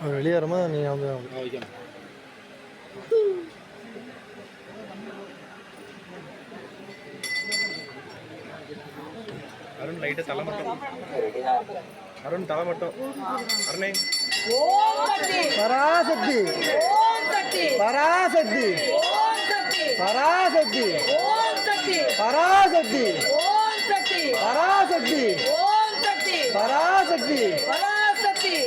அவர் வெளியேறமா நீங்கள் வந்து வைக்கணும் அருண் லைட்டாக தலை மட்டும். அருண் தலை மட்டும். அருணே. Parasakthi Parasakthi. Parasakthi. Parasakthi. Parasakthi. Parasakthi. Parasakthi.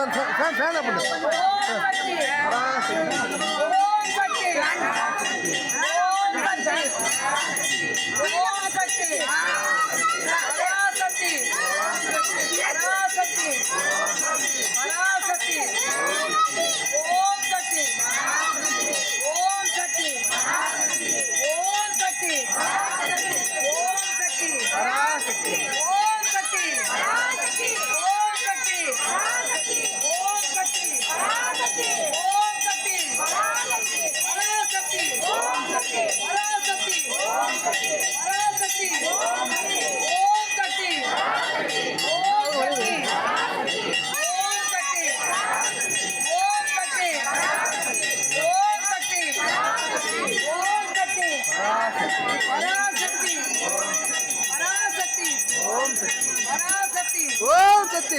Vem, vem, vem, vem. Thank you.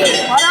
Ready?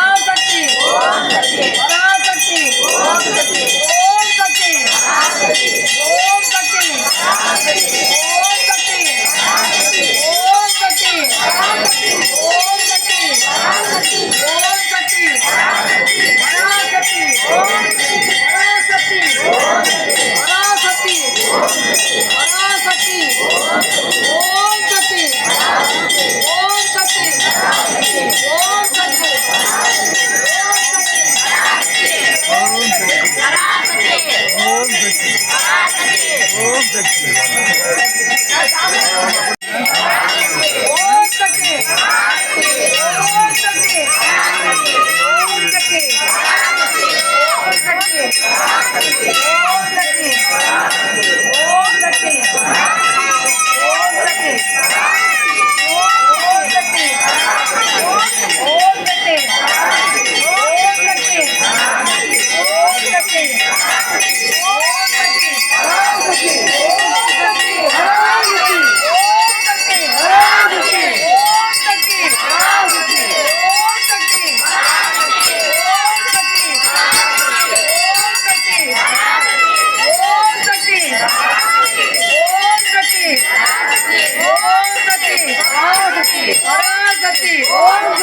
ಸತಿ ಓಂ ಸತಿ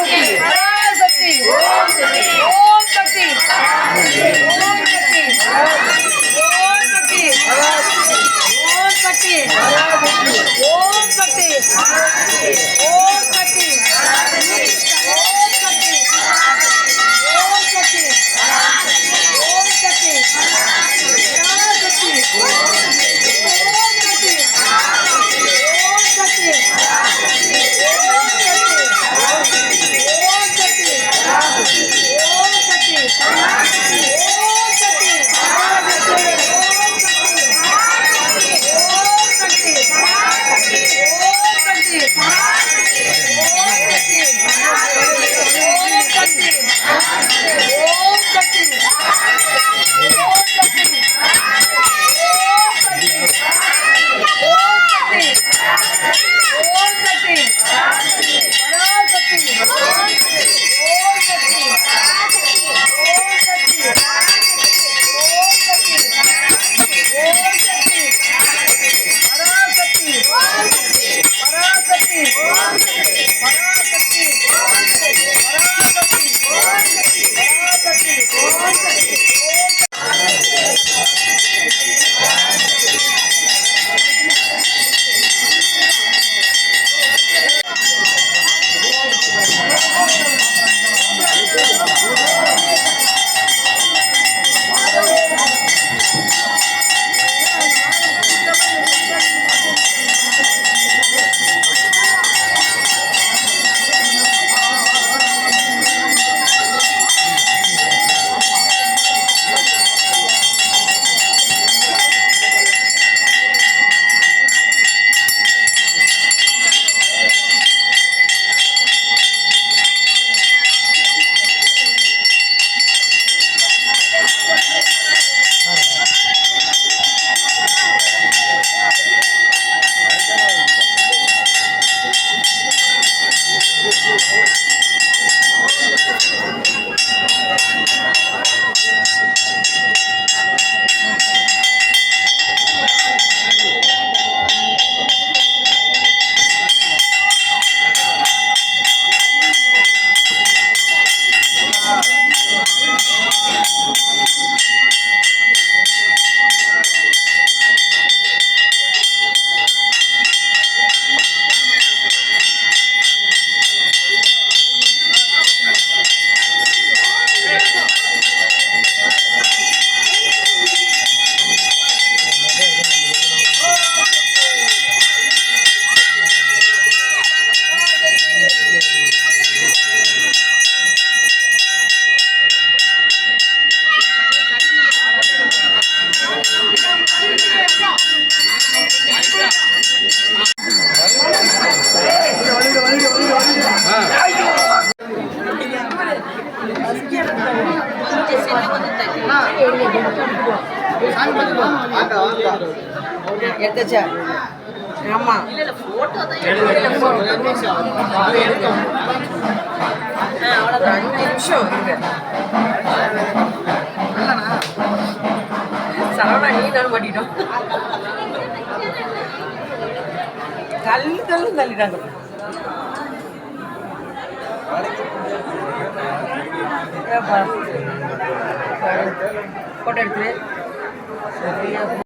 எடுத்தாச்சா ஆமா ரெண்டு நிமிஷம் சரவணா நீ நான் மாட்டிட்டோம் தள்ளி தள்ளு தள்ளிட்டாங்க. কোটার